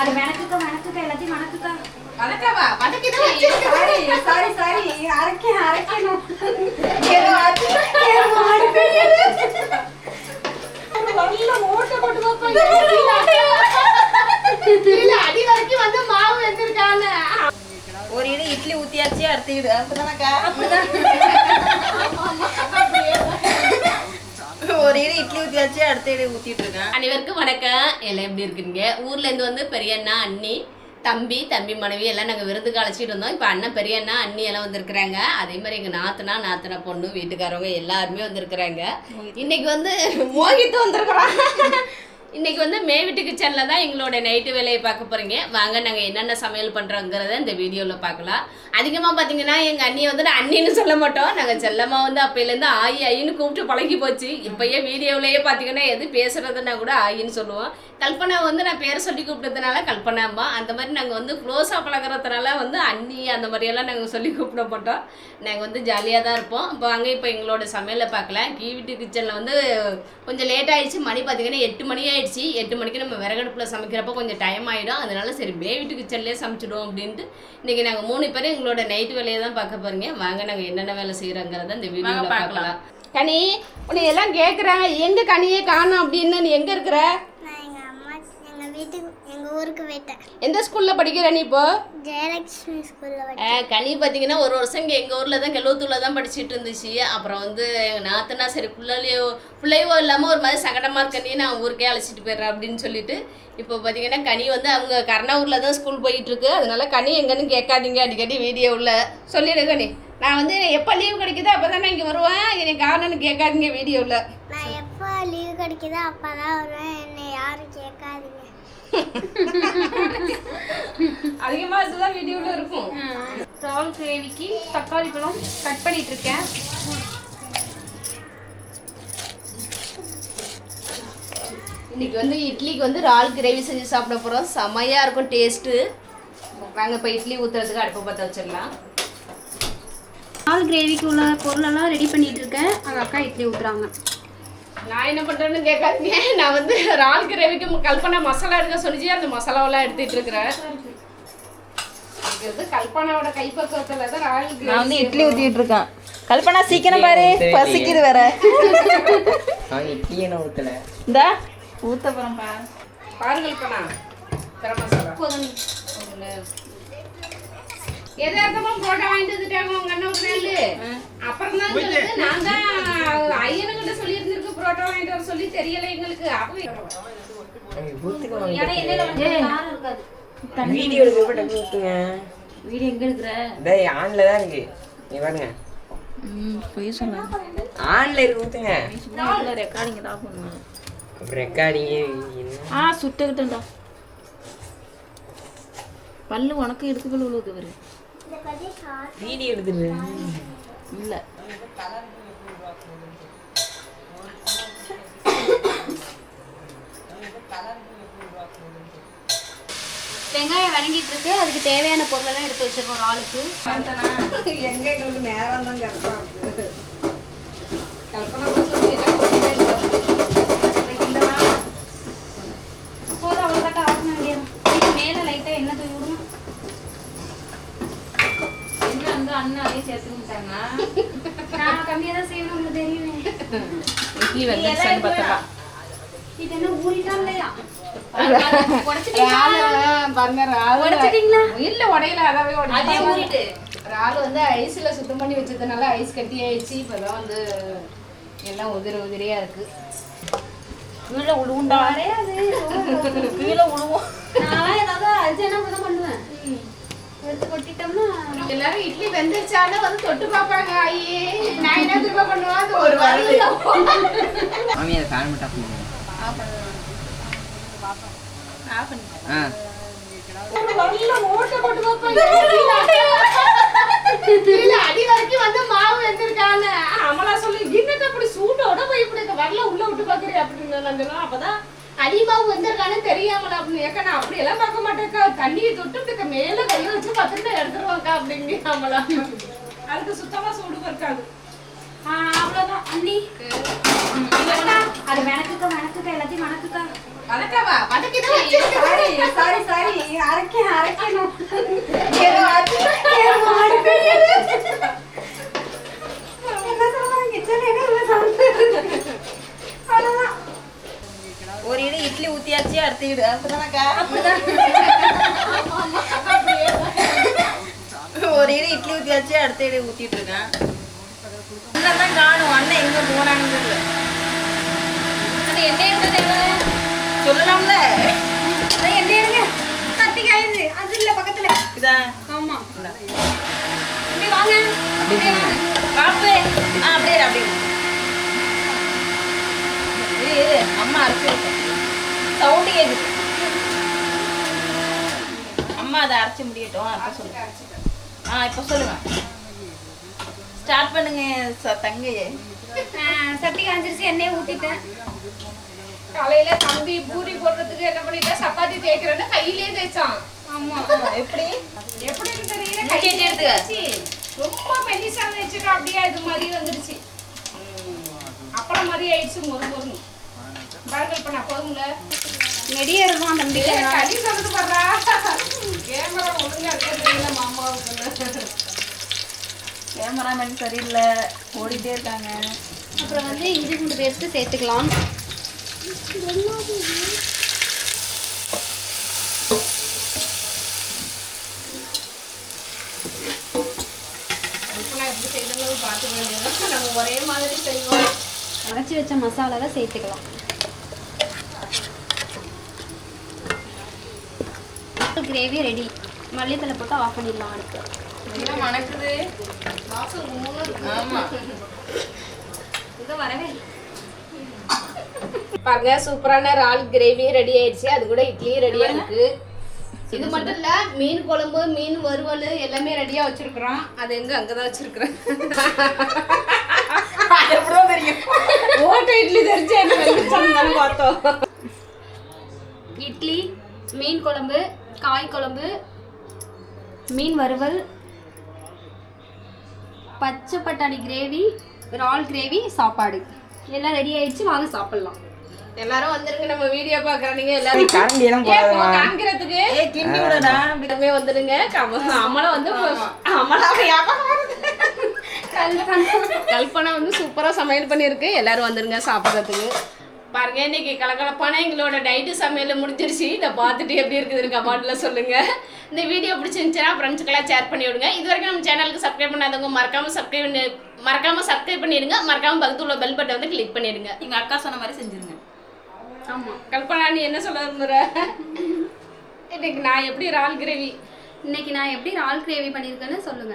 அது வணக்குக்கா வணக்குக்கா எல்லாத்தையும் வணக்குக்கா வணக்கம்மா வணக்கிதான் வச்சிருக்கேன். சாரி சாரி சாரி அரைக்க அரைக்கணும் ஓட்ட போட்டு அடி வரைக்கும் வந்து மாவு வெந்திருக்காங்க ஒரு இடு இட்லி ஊத்தியாச்சு அடுத்த இடு அப்படிதானக்கா? ஒரு இடு இட்லி ஊத்தியாச்சு அடுத்த இடு ஊத்திட்டு இருக்கேன். அனைவருக்கும் வணக்கம். எல்லாம் எப்படி இருக்கீங்க? ஊர்ல இருந்து வந்து பெரியண்ணா அண்ணி தம்பி தம்பி மனைவி எல்லாம் நாங்கள் விருதுக்கு அழைச்சிட்டு வந்தோம். இப்போ அண்ணன் பெரியண்ணா அண்ணி எல்லாம் வந்திருக்கிறாங்க. அதே மாதிரி எங்கள் நாத்தனா நாத்தனா பொண்ணு வீட்டுக்காரவங்க எல்லாருமே வந்திருக்கிறாங்க. இன்னைக்கு வந்து மோகித்து வந்திருக்கிறான் இன்னைக்கு வந்து மே வீட்டு கிச்சனில் தான் எங்களோட நைட்டு வேலையை பார்க்க போகிறீங்க வாங்க நாங்கள் என்னென்ன சமையல் பண்ணுறோங்கிறத இந்த வீடியோவில் பார்க்கலாம். அதிகமாக பார்த்தீங்கன்னா எங்கள் அண்ணியை வந்து நான் அண்ணின்னு சொல்ல மாட்டோம். நாங்கள் செல்லமாக வந்து அப்போலேருந்து ஆயி ஆயின்னு கூப்பிட்டு பழகி போச்சு. இப்போயே வீடியோவிலேயே பார்த்தீங்கன்னா எது பேசுறதுன்னா கூட ஆயின்னு சொல்லுவோம். கல்பனா வந்து நான் பேரை சொல்லி கூப்பிட்டதுனால கல்பனாம்மா. அந்த மாதிரி நாங்கள் வந்து க்ளோஸாக பழகுறதுனால வந்து அண்ணி அந்த மாதிரியெல்லாம் நாங்கள் சொல்லி கூப்பிட மாட்டோம். நாங்கள் வந்து ஜாலியாக தான் இருப்போம். இப்போ அங்கே இப்போ எங்களோட சமையலை பார்க்கலாம் கீ வீட்டு கிச்சனில் வந்து கொஞ்சம் லேட் ஆயிடுச்சு. மணி பார்த்தீங்கன்னா எட்டு மணி ஆயிடுச்சு. எட்டு மணிக்கு நம்ம விறகடுப்பில் சமைக்கிறப்போ கொஞ்சம் டைம் ஆகிடும் அதனால சரி மே வீட்டு கிச்சன்லேயே சமைச்சிடுவோம் அப்படின்ட்டு இன்றைக்கி நாங்கள் மூணு பேரும் எங்களோட நைட்டு வேலையை தான் பார்க்க போகிறீங்க வாங்க நாங்கள் என்னென்ன வேலை செய்கிறோங்கிறத இந்த வீடியோவில் பார்க்கலாம். கனி உன்னை எல்லாம் கேட்குறாங்க எங்கே கனியே காணோம் அப்படின்னு நீ எங்கே இருக்கிற நான் எங்கள் அம்மா எங்கள் வீட்டுக்கு ஊருக்கு போயிட்டேன். எந்த ஸ்கூலில் படிக்கிற நீ இப்போ? ஜெயலட்சுமி ஸ்கூலில் கனி பார்த்தீங்கன்னா ஒரு வருஷம் இங்கே எங்கள் ஊரில் தான் கெழுவத்தூரில் தான் படிச்சுட்டு இருந்துச்சு. அப்புறம் வந்து எங்கள் நாத்தனா சரி பிள்ளையோ பிள்ளையோ இல்லாமல் ஒரு மாதிரி சங்கடமாக இருக்கனே நான் ஊருக்கே அழைச்சிட்டு போயிடுறேன் அப்படின்னு சொல்லிட்டு இப்போ பார்த்தீங்கன்னா கனி வந்து அவங்க கர்ணாவூரில் தான் ஸ்கூல் போயிட்டு இருக்கு. அதனால கனி எங்கன்னு கேட்காதீங்க அடிக்கடி வீடியோவில் சொல்லிடு கனி. நான் வந்து எப்போ லீவ் கிடைக்குதோ அப்போ தான் நான் இங்கே வருவேன். என்னை காரணம்னு கேட்காதீங்க வீடியோவில் நான் எப்போ லீவு கிடைக்குதோ அப்போ தான் வருவேன். என்னை யாரும் கேட்காதீங்க. அதிகமாக இதுதான் வீடியோவில் இருக்கும். இறால் கிரேவிக்கு தக்காளி பழம் கட் பண்ணிட்டு இருக்கேன் இன்னைக்கு வந்து இட்லிக்கு வந்து இறால் கிரேவி செஞ்சு சாப்பிட போகிறோம் செமையாக இருக்கும் டேஸ்ட்டு வாங்க இப்போ இட்லி ஊற்றுறதுக்கு அடுப்பை பற்ற வச்சிடலாம். இறால் கிரேவிக்கு உள்ள பொருளெல்லாம் ரெடி பண்ணிட்டு இருக்கேன் அது அக்கா இட்லி ஊத்துறாங்க. நான் என்ன பண்ணுறேன்னு கேட்காதீங்க. நான் வந்து இறால் கிரேவிக்கு கல்பனா மசாலா எடுக்க சொல்லிச்சு அந்த மசாலாவெல்லாம் எடுத்துட்டு இருக்கிறேன். கல்பனாவோட கைப்பக்குவத்தில் தான் இறால் நான் வந்து இட்லி ஊத்திட்டு இருக்கேன். கல்பனா சீக்கிரம் பாரு பசிக்குது வேற. நான் இட்லி என்ன ஊத்தல. இந்தா. ஊத்த போறேன்பா பாரு கல்பனா கரம் மசாலா. எதார்த்தமா வாங்கிட்டு வந்துட்டாங்க உங்க அண்ணன் ஒரு நாள். அப்புறம் தான் நான் தான் ஐயனுங்கிட்ட சொல்லி இருந்திருக்கு புரோட்டா வாங்கிட்டு வர சொல்லி தெரியல எங்களுக்கு. வீடியோ எடுக்க டக்கு ஊத்துங்க. வீடு எங்க இருக்கிற டேய் ஆன்ல தான் இருக்கு. நீ பாருங்க. பொய் சொன்ன ஆன்ல இருக்கு ஊத்துங்க. ரெக்கார்டிங் தான் பண்ணுவேன் ரெக்கார்டிங் ஆ சுட்டுக்கிட்டேன்டா பல்லு உனக்கு எடுத்து பல்லு உழுவுது வரு வீடியோ எடுத்துட்டு இல்ல. வெங்காயம் வதங்கிட்டு இருக்கு. அதுக்கு தேவையான பொருளெல்லாம் எடுத்து வச்சிருக்கோம் ஒரு ஆளுக்கு. எங்க எங்களுக்கு நேரம் தான் சொல்லி போதும் அவ்வளோதாக்கா ஆஃப் வேண்டியது இதுக்கு மேலே லைட்டாக எண்ணெய் தூவி வந்து அண்ணன் அதையும் சேர்த்து விட்டாங்க நான் கம்மியாக தான் செய்யணும் உங்களுக்கு தெரியுமே. இட்லி வந்து பார்த்தா இல்ல உடையில அதாவே ஊறிட்டு. ராலு வந்து ஐஸ்ல சுத்தம் பண்ணி வச்சதுனால ஐஸ் கட்டி ஆயிடுச்சு. இப்பதான் வந்து எல்லாம் உதிரி உதிரியா இருக்கு. கீழே உழுவுண்டா? கீழே உழுவும். நான் ஏதாவது அர்ஜென்ட்டாக தான் பண்ணுவேன். எடுத்து கொட்டிட்டோம்னா எல்லாரும் இட்லி வெந்துருச்சாலும் வந்து தொட்டு பார்ப்பாங்க. ஐயே நான் என்ன திரும்ப பண்ணுவேன்? அது ஒரு வரல மாமி அதை ஃபேன் மட்டும் அடி வரைக்கும் வந்து மாவு வெந்திருக்காங்க அமலா சொல்லி என்னது அப்படி சூட்டோட போய் இப்படி வரல உள்ள விட்டு பாக்குறேன் அப்படின்னு நான் சொன்னேன் அப்பதான் அடி மாவு வந்திருக்கானு தெரியாமல அப்படின்னு ஏக்கா நான் அப்படி எல்லாம் பார்க்க மாட்டேக்கா தண்ணியை தொட்டு மேல கையை வச்சு பார்த்துட்டு எடுத்துருவாக்கா அப்படின்னு அமலா அதுக்கு சுத்தமா சூடு இருக்காது ஆ, அவ்வளவுதான். அண்ணி. அது வணக்குக்கா வணக்குக்கா எல்லாத்தையும் வணக்குக்கா வணக்கம்மா வணக்கிதான் சாரி சாரி சாரி காணும் ஒரு இடு இட்லி ஊத்தியாச்சு அடுத்த இடு அப்படிதானக்கா? ஒரு இடு இட்லி ஊத்தியாச்சு அடுத்த இடு ஊத்திட்டு இருக்கேன். அண்ணன் தான் காணும் அண்ணன் எங்க போனான்னு தெரியல அது என்ன? சொல்லலாம்ல. அது என்ன இருங்க கத்தி காயுது அது இல்ல பக்கத்துல. இதா. ஆமா. இப்படி வாங்க. பாப்பு ஆ அப்படியே அப்படியே அம்மா அரைச்சு சவுண்டு கேக்குது. அம்மா அதை அரைச்சு முடியட்டும். அப்ப சொல்லுங்க ஆ இப்போ சொல்லுங்க. ஸ்டார்ட் பண்ணுங்க தங்கையே சட்டி காஞ்சிருச்சு எண்ணெயை ஊத்திட்டேன். காலையில தம்பி பூரி போடுறதுக்கு என்ன பண்ணிட்டா சப்பாத்தி தேய்க்கிறேன்னு கையிலேயே தேய்ச்சான். ஆமா. எப்படி? எப்படின்னு தெரியல கையிலே. தேய்ச்சி. ரொம்ப மெலிசா தேய்ச்சிட்டு அப்படியே இது மாதிரி வந்துருச்சு. அப்புறம் மாதிரி ஆயிடுச்சு மொறு மொறுன்னு. பாருங்கள் இப்ப நான் போதும்ல நெடியா இருக்கும் தம்பி கடி சொல்லுது பாடுறா. கேமரா ஒழுங்கா இருக்கிறது மாமாவுக்கு. கேமராமேன் சரியில்லை ஓடிட்டே இருக்காங்க. அப்புறம் வந்து இஞ்சி பூண்டு பேஸ்ட் சேர்த்துக்கலாம். நம்ம ஒரே மாதிரி செய்வோம். அரைச்சி வச்ச மசாலாவை சேர்த்துக்கலாம். கிரேவி ரெடி மல்லித்தலை போட்டு ஆஃப் பண்ணிடலாம் அடுத்து. என்ன மணக்குது. பாருங்க சூப்பரான இறால் கிரேவி ரெடி ஆயிடுச்சு. அது கூட இட்லியும் ரெடியா இருக்கு. இது மட்டும் இல்ல மீன் குழம்பு மீன் வறுவல் எல்லாமே ரெடியா வச்சிருக்கிறோம். அது எங்க? அங்கதான் வச்சிருக்கிறேன். ஓட்ட இட்லி தெரிஞ்சு பார்த்தோம். இட்லி மீன் குழம்பு காய் குழம்பு மீன் வறுவல் பச்சை பட்டாணி கிரேவி இறால் கிரேவி சாப்பாடு. எல்லாம் ரெடி ஆயிடுச்சு வாங்க சாப்பிடலாம். எல்லாரும் வந்துருங்க நம்ம வீடியோ பாக்குற நீங்க எல்லாரும் கரண்டி எல்லாம் போடாதமா காமிக்கிறதுக்கு. ஏ கிண்டி விடடா. அப்படி எல்லாமே வந்துருங்க அமலா வந்து அமலா கல்பனா வந்து சூப்பரா சமையல் பண்ணிருக்கு எல்லாரும் வந்துருங்க சாப்பிட்றதுக்கு. பாருங்க இன்னைக்கு கலகலப்பான எங்களோட நைட்டு சமையல் முடிஞ்சிருச்சு. இதை பார்த்துட்டு எப்படி இருக்குதுன்னு கமெண்ட்ல சொல்லுங்க. இந்த வீடியோ பிடிச்சிருந்துச்சுன்னா ஃப்ரெண்ட்ஸுக்கெல்லாம் ஷேர் பண்ணி விடுங்க. இது வரைக்கும் நம்ம சேனலுக்கு சப்ஸ்கிரைப் பண்ணாதவங்க மறக்காம சப்ஸ்கிரைப் பண்ணி மறக்காம சப்ஸ்கிரைப் பண்ணிடுங்க. மறக்காம பக்கத்துல உள்ள பெல் பட்டை வந்து கிளிக் பண்ணிடுங்க. எங்க அக்கா சொன்ன மாதிரி செஞ்சிருங்க. ஆமா. கல்பனா நீ என்ன சொல்ல விரும்புற? இன்னைக்கு நான் எப்படி இறால் கிரேவி இன்னைக்கு நான் எப்படி இறால் கிரேவி பண்ணியிருக்கேன்னு சொல்லுங்க.